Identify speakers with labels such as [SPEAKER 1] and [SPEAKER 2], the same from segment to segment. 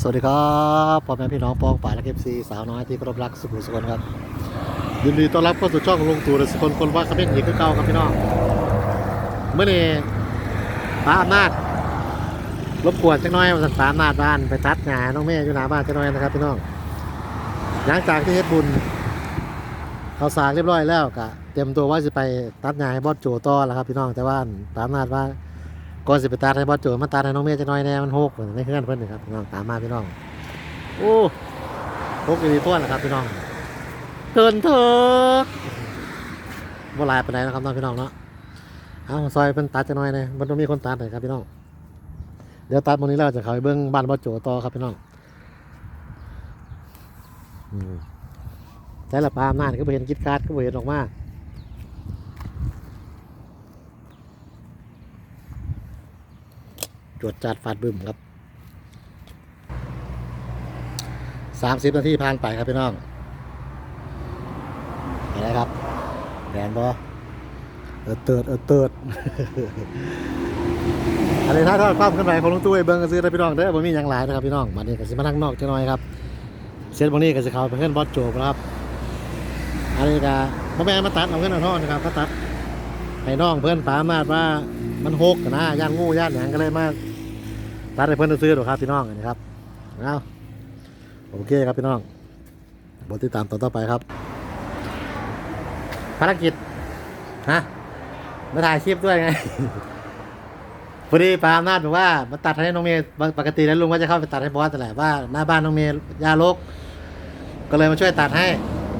[SPEAKER 1] สวัสดีครับพ่อแม่พี่น้องปองป่าและเอฟซีสาวน้อยที่เคารพรักสุขุมสุขนครับยินดีต้อนรับเข้าสู่ช่องลงตู่และสุคนคนว่าขมิ้นอีกคือเก่าครับพี่น้องเมื่อนี้ป้าอำนาจรบกวนจักน้อยมาสั่งป้าอำนาจบ้านไปตัดหญ้าน้องแม่อยู่หน้าบ้านจักน้อยนะครับพี่น้องหลังจากที่เฮ็ดบุญเขาสางเรียบร้อยแล้วก็เตรียมตัวว่าจะไปตัดหญ้าให้บอสโจต่อแล้วครับพี่น้องแต่ว่าป้าอำนาจว่า ก่อนสิไปตัดให้บอสโจมาตัดให้น้องเมย์จะน้อยแน่มันหกเหมือนในเพื่อนเพื่อนนี่ครับพี่น้องตามมาพี่น้องโอ้หกอีกตัวนะครับพี่น้องเกินเถอะบ่ลายปานนะครับน้องพี่น้องเนาะเอาซอยเพิ่นตัดจะน้อยเลยมันต้องมีคนตัดเลยครับพี่น้องเดี๋ยวตัดวันนี้เราจะเข้าไปเบิ่งบ้านบอสโจต่อครับพี่น้องอืมใช้ละปลาอำนาก็เห็นกิดการ์ดก็บ่เห็นออกมา วดจัดฟาดบึ้มครับสามสิบนาทีผ่านไปครับพี่น้องอะไรครับแดนบอเออเติดเออเติดอะไรถ้าทอดความขึ้นไปของลุงตู้ไอ้เบิ้งก็ซื้อได้พี่น้องเด้อบ่มีหยังหลายนะครับพี่น้องมาเนี่ยก็สิมานั่งนอกจังหน่อยครับเสร็จบางนี้ก็สิเขาไปเพื่อนบอสโจบครับอันนี้ก็พ่อแม่มาตัดเอาเพื่อนเอาท่อนะครับก็ตัดให้น้องเพื่อนสามารถว่ามันหกนะย่านงูย่านหยังก็เลยมา ตัดให้เพื่อนซื้อหรอกครับพี่น้องอันนี้ครับเอาโอเคครับพี่น้องบทติดตามตอนต่อไปครับ ภารกิจฮะมาถ่ายคลิปด้วยไงพอดีปาอำนาจบอกว่ามาตัดให้น้องเมย์ปกติแล้วลุงว่าจะเข้าไปตัดให้บอสแต่แหละว่าหน้าบ้านน้องเมย์ยาลกก็เลยมาช่วยตัดให้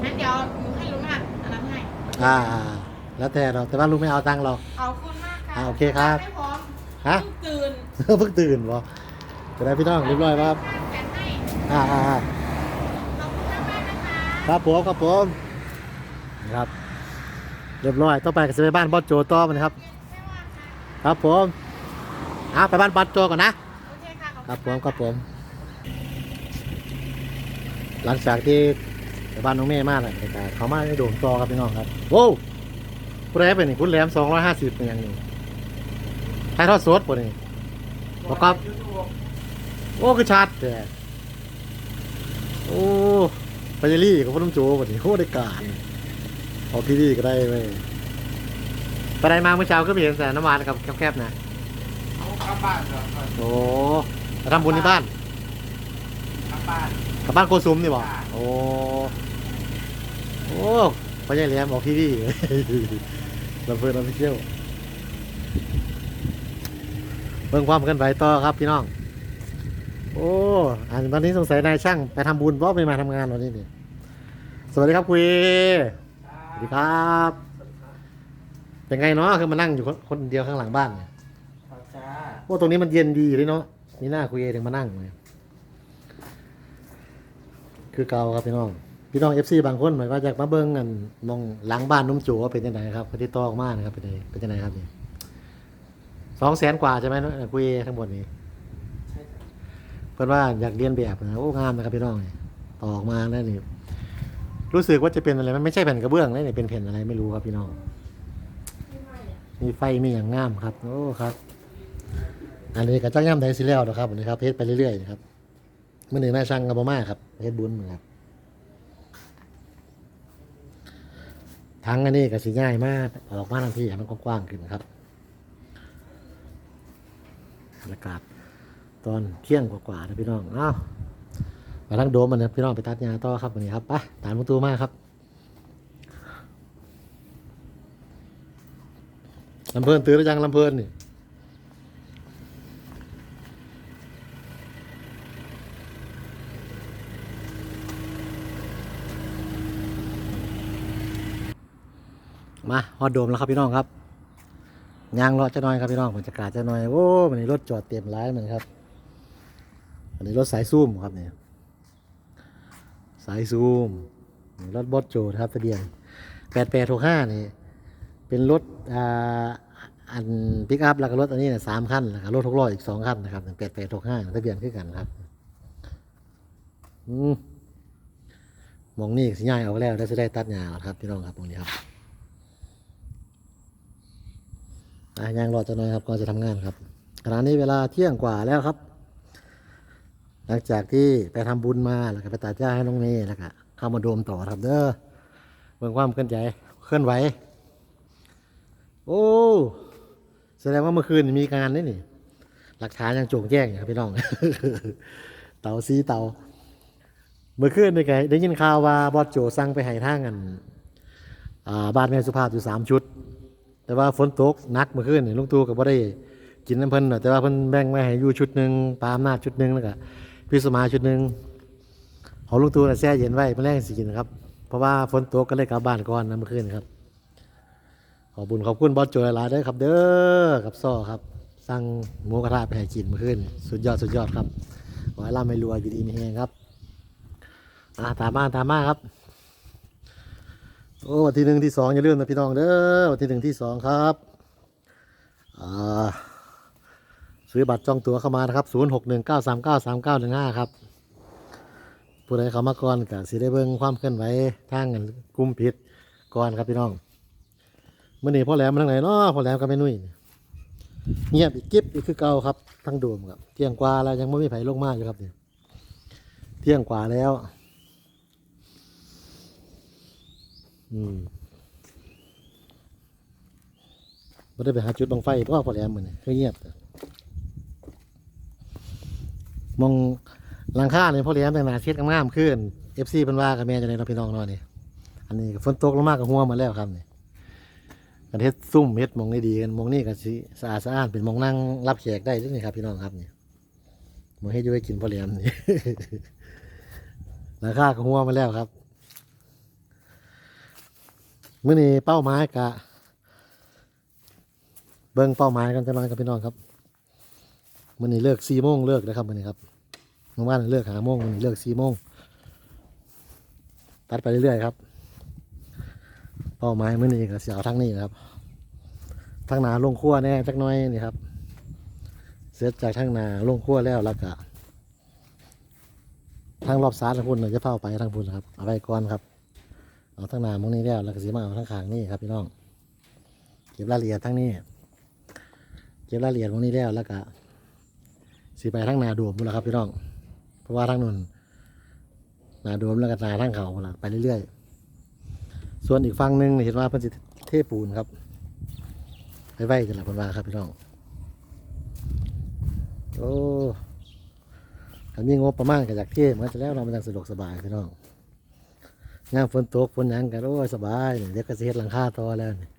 [SPEAKER 2] งั้นเดี๋ยวหนูให้ลุงอะอันนั้นให้
[SPEAKER 1] อ่า แล้วแต่เราแต่ว่าลุงไม่เอาตังค์หรอก
[SPEAKER 2] ขอบคุณมากค่ะ
[SPEAKER 1] อ่าโอเคครับ
[SPEAKER 2] ไม่พร้อม
[SPEAKER 1] ฮะ
[SPEAKER 2] เพิ่งตื่น
[SPEAKER 1] เพิ่งตื่นวะจะได้พี่น้องเรียบร้อยครับ
[SPEAKER 2] แฟนให้
[SPEAKER 1] อ่าอ่าอ่า
[SPEAKER 2] ขอบคุณมากมากๆนะคะ
[SPEAKER 1] ครับผมครับผมครับ เรียบร้อยต่อไปก็จะไปบ้านบอสโจต่อมันครับ
[SPEAKER 2] ไม่ว่าค่ะ
[SPEAKER 1] ครับผมเอาไปบ้านบอสโจก่อนนะ
[SPEAKER 2] โอเคค่ะขอบ
[SPEAKER 1] ครับ
[SPEAKER 2] คุณ
[SPEAKER 1] ผมครับผม หลังจากที่ไปบ้านน้องเม่มาแล้วก็เขามาในโดมต่อครับพี่น้องครับโว้วคุณแรมเป็นนี่คุณแรมสองร้อยห้าสิบเป็นอย่างนี้ ถ่ายทอดสดป่ะนี่บอกครับ โอ้คือชัดแต่โอ้ไปเยลี่กับพ่อลุงโจป่ะนี่โคตรได้การออกที่นี่ก็ได้เว้ยไปได้มาเมื่อเช้าก็ไปเห็นแต่น้ำมันกับแคบๆนะ
[SPEAKER 3] เอากลับบ้านเหรอ
[SPEAKER 1] โอ้ไปทำบุญที่บ้าน
[SPEAKER 3] กลับบ้าน
[SPEAKER 1] กับบ้านโกซุมนี่บอก
[SPEAKER 3] ค่ะ
[SPEAKER 1] โอ้โอ้พ่อใหญ่แหลมบอกที่นี่ลำเพลินลำเที่ยว เบิ่งความกันไปต่อครับพี่น้อง โอ้อันตอนนี้สงสัยนายช่างไปทำบุญเพราะไม่มาทำงานวันนี้นี่สวัสดีครับคุยสวัสดีครับ เป็นไงเนาะคือมานั่งอยู่คนคนเดียวข้างหลังบ้านเนี่ย
[SPEAKER 3] ขอจ้า
[SPEAKER 1] โอ้ตรงนี้มันเย็นดีเลยเนาะมีหน้าคุยถึงมานั่งเลยคือเก่าครับพี่น้องพี่น้องเอฟซีบางคนหมายว่าอยากมาเบิ้งกันมองหลังบ้านนุ่มจูว่าเป็นยังไงครับเขาที่ตอออกมานะครับเป็นยังไงเป็นยังไงครับนี่ สองแสนกว่าใช่ไหมเนาะคุยทั้งหมดนี่เพื่อนว่าอยากเรียนแบบนะโอ้งามนะครับพี่น้องนี่ต่อออกมาแล้วนี่รู้สึกว่าจะเป็นอะไรมันไม่ใช่แผ่นกระเบื้องนะนี่เป็นแผ่นอะไรไม่รู้ครับพี่น้องมีไฟมีอย่างงามครับโอ้ครับ อันนี้ก็จ้างย่ำไดสิแล้วนะครับนนี้ครับเพชรไปเรื่อยๆนะครับเมื่อหนึ่งนายช่างกับบมาครับเพชรบุญนะครับทั้งอันนี้ก็สิง่ายมากออกมาทันทีให้มันกว้างๆขึ้นครับ บรรยากาศตอนเที่ยงกว่าๆนะพี่น้องอ้าวมาทั้งโดมมันนะพี่น้องไปตัดหญ้าต่อครับวันนี้ครับไปตามประตูมากครับลำเพลินตื่นหรือยังลำเพลินนี่มาฮอดโดมแล้วครับพี่น้องครับ ยางเลาะจะน้อยครับพี่น้องบรรยากาศจะน้อยโอ้วันนี้รถจอดเต็มร้ายเหมือนครับวันนี้รถสายซูมครับเนี่ยสายซูมรถบอสโจนะครับทะเบียนแปดแปดหกห้านี่เป็นรถอ่าอันปิกอัพแล้วก็รถอันนี้เนี่ยสามคันแล้วก็รถหกล้ออีกสองคันนะครับแปดแปดหกห้าทะเบียนคือกันครับอืมมองนี่สิง่ายเอาแล้วได้จะได้ตัดหญ้าเอาครับพี่น้องครับตรงนี้ครับอะ ย่างรอจะน้อยครับก่อนจะทำงานครับขณะนี้เวลาเที่ยงกว่าแล้วครับ หลังจากที่ไปทำบุญมาแล้วก็ไปตัดหญ้าให้น้องเมย์แล้วก็เข้ามาโดมต่อครับเด้อเบิ่งความเคลื่อนไหวเคลื่อนไหว โอ้แสดงว่าเมื่อคืนมีการนี่นี่ หลักฐานยังโจงแจ้งอยู่ครับพี่น้อง เตาซีเตาเมื่อคืนนี่ไงได้ยินข่าวว่าบอสโจสั่งไปให้ท่างกันบ้านแม่สุภาพอยู่สามชุด แต่ว่าฝนตกหนักเมื่อคืนนี่ลุงตู่ก็บ่ได้กินน้ำเพิ่นน่ะแต่ว่าเพิ่นแบ่งไว้ให้อยู่ชุดหนึ่งปามนาจชุดหนึ่งแล้วก็พี่สมาชุดหนึ่งของลุงตู่น่ะแช่เย็นไว้มื่แรงสิกินครับเพราะว่าฝนตกก็เลยกลับบ้านก่อนนะเมื่อคืนครับ ขอบคุญขอบคุณบอสโจหลายด้อครับ เด้อกับซ้อครับ สั่งหมูกระทะไปให้กินเมื่อคืนสุดยอดสุดยอดครับขอให้ร่ำให้รวยอยู่ดีมีแหงครับอ่าตามมาตามมาครับ โอ้วันที่หนึ่งที่สองอย่าลืมนะพี่น้องเด้อวันที่หนึ่งที่สองครับอ่าซื้อบัตรจองตั๋วเข้ามานะครับศูนย์หกหนึ่งเก้าสามเก้าสามเก้าหนึ่งห้าครับผู้ใดเข้ามาก่อนก็สิได้เบิ่งความเคลื่อนไหวทางกันกลุ่มผิดก่อนครับพี่น้องเมื่อนี้พ่อแหลมมาทางไหนเนาะพ่อแหลมกับแม่นุ่ยเงียบอีกกิ๊บอีกคือเก่าครับทั้งโดมครับเที่ยงกว่าแล้วยังไม่มีไผลงมาอยู่ครับเนี่ยเที่ยงกว่าแล้ว อืมไม่ได้ไปหาจุดบังไฟเพราะว่าพอแหลมเหมือนนี่คือเงียบมองหลังคาเนี่ยพอแหลมแต่หนาเช็ดงามๆขึ้นเอฟซีเป็นว่ากับแม่จะได้เราพี่น้องนาะนี่อันนี้ฝนตกลงมากกับหัวมาแล้วครับนี่กันเฮ็ดซุ่มเฮ็ดมองนี่ดีกันมองนี่ก็สิสะอาดสะอ้านเป็นมองนั่งรับแขกได้ด้วยนี่ครับ พี่น้องครับนี่มองให้อยู่ไว้กินพอแหลมนี่หลังคากับหัวมาแล้วครับ มื่อนี้เป้าหมายกะ เบิ่งเป้าหมายกันจะนอนกับพี่น้องครับมื่อนี้เลิกสี่โมงเลิกนะครับมื่อนี้ครับเมื่อวานเลิกหาโมงมื่อนี้เลิกสี่โมงตัดไปเรื่อยๆครับ เป้าหมายมื่อนี้ก็เสียเอาทั้งนี้นะครับทั้งนาลงครัวแน่จักน้อยนี่ครับ เสร็จจากทั้งนาลงครัวแล้วแล้วก็ทางรอบซ้ายทางพุ่นจะเฝ้าไปทางพุ่นครับเอาไปก่อนครับ เอาทั้งนามงนี้แล้วแล้วก็สีมาเอาทั้งขางนี่ครับพี่น้อง เก็บรายละเอียดทั้งนี้ เก็บรายละเอียดมองนี้แล้วแล้วก็สีไปทั้งนาดวมหมดแล้วครับพี่น้อง เพราะว่าทั้งนู้นนาดวมแล้วก็นาทั้งเขาล้วไปเรื่อยๆ ส่วนอีกฝั่งหนึ่งเห็นว่าเพิ่นสิเทปูนครับไปไว้กันละพุ่นว่าครับพี่น้องโอ้ถ้ามีงบประมาณก็อยากเทมันจะแล้วเรามันจะสะดวกสบายพี่น้อง งามฝนตกฝนหยังกันโอ้ยสบายเดี๋ยวก็สิเฮ็ดหลังคาต่อแล้วนี่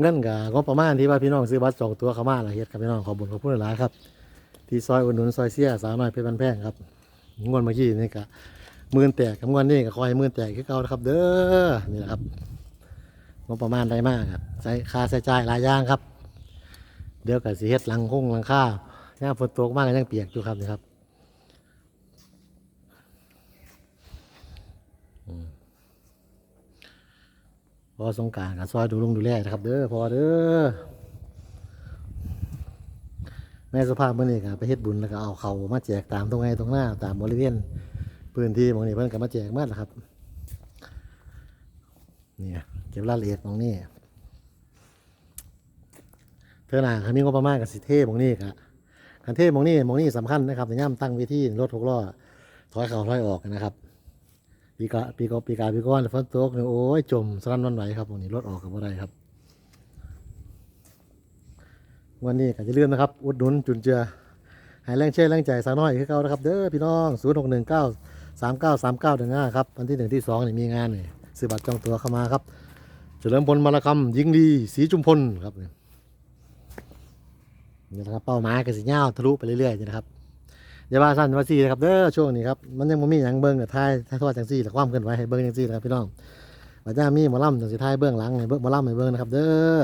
[SPEAKER 1] เงินกับงบประมาณที่ว่าพี่น้องซื้อบัตรจองตัวเข้ามาละเฮ็ดครับพี่น้องขอบุญขอบคุณหลายๆครับ ที่ซอยอุดหนุนซอยเสียสาวน้อยเพชรบันแพงครับงวดเมื่อกี้นี่ก็หมื่นแตกกับงวดนี้ก็คอยมื่นแตกคือเก่านะครับ เด้อนี่แหละครับงบประมาณได้มากครับใช้ค่าใช้จ่ายหลายอย่างครับ เดี๋ยวก็สิเฮ็ดหลังคงหลังคายามฝนตกมากก็ยังเปียกอยู่ครับนี่ครับ พอสงการกับซอยดูลงดูแลนะครับ เด้อพอเด้อแม่สภาพเมื่อนี้ก็ไปเฮ็ดบุญแล้วก็เอาเขามาแจกตามตรงไงตรงหน้าตามบริเวณพื้นที่หมองนี้เพิ่นก็มาแจกมาแล้วครับเนี่ยเก็บรายละเอียดมองนี้เธอหนาเขามีงบประมาณกับสิเทหมองนี้กะการเทหมองนี้หมองนี้สำคัญนะครับในย่ามตั้งเวทีรถหกล้อถอยเข้าถอยออกนะครับ ปีกาปีกาปีกาปีก้อนฝนตกเนี่ยโอ้ยจมสลันวันไหวครับวันนี้รถออกกับอะไรครับ วันนี้ก็จะเลื่อนนะครับ อุดหนุนจุนเจือให้แรงเชื่อแรงใจสาวน้อยคือเก่านะครับเด้อพี่น้องศูนย์หกหนึ่งเก้าสามเก้าสามเก้าหนึ่งห้าครับวันที่หนึ่งที่สองนี่มีงานนี่ซื้อบัตรจองตั๋วเข้ามาครับเฉลิมพลมารคำยิงดีสีจุมพลครับนี่นี่นะครับเป้าหมายก็สิย่าทะลุไปเรื่อยๆนะครับ อย่าว่าสั้นว่าซีนะครับเด้อช่วงนี้ครับมันยังบ่มีหยังเบิ่งกับทายทายทอดจังซี่แต่ความเคลื่อนไหวให้เบิ่งจังซี่นะครับพี่น้องว่าจะมีหมอลำจังสิทายเบื้องหลังให้เบิ่งหมอลำให้เบิ่งนะครับ เด้อ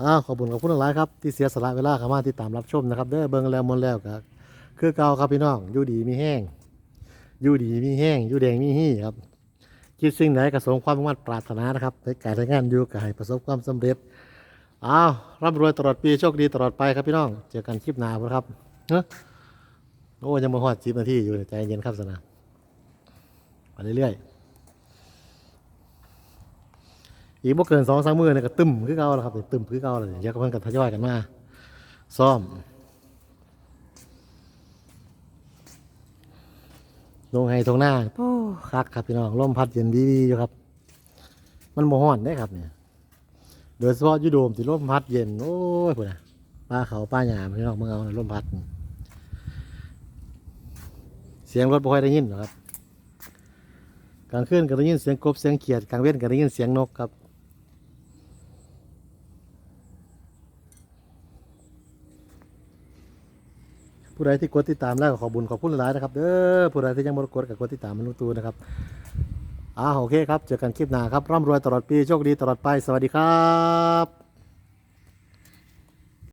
[SPEAKER 1] อ้าวขอบคุณขอบคุณหลายครับที่เสียสละเวลาเข้ามาติดตามรับชมนะครับเด้อเบิ่งแล้วมนแล้วก็คือเก่าครับพี่น้องอยู่ดีมีแห้งอยู่ดีมีแห้งอยู่แดงมีฮี่ครับคิดสิ่งไหนก็สมความมุ่งมั่นปรารถนานะครับในการทำงานอยู่ก็ให้ประสบความสำเร็จอ้าวร่ำรวยตลอดปีโชคดีตลอดไปครับพี่น้อง เจอกันคลิปหน้าครับเนาะ โอ้ยังมาหอดจิบนาทีอยู่ใจเย็นครับสนะไปเรื่อยๆอีกบ่เกินสองสามมือเนี่ยก็ตึมคือเก่าแล้วครับตึมคือเก่าเลยเดี๋ยวก็เพิ่นกันทยอยกันมาซ่อมลงไห้ตรงหน้าโอ้คักครับพี่น้องลมพัดเย็นดีๆอยู่ครับ มันบ่ฮ้อนได้ครับเนี่ยโดยเฉพาะยูโดมที่ลมพัดเย็นโอ้ยพุ่นนะป้าเขาป้าหยามพี่น้องเมืองเอาน่ะลมพัดนี่ เสียงรถบ่ค่อยได้ยินหรอกครับกลางคืนก็ได้ยินเสียงกบเสียงเขียดกลางเว้นก็ได้ยินเสียงนกครับผู้ใดที่กดติดตามแล้วขอบุญขอบคุณหลายๆนะครับเด้อผู้ใดที่ยังบ่ได้กดก็กดติดตามมันลุงตูนะครับอ่าโอเคครับ เจอกันคลิปหน้าครับร่ำรวยตลอดปีโชคดีตลอดไปสวัสดีครับ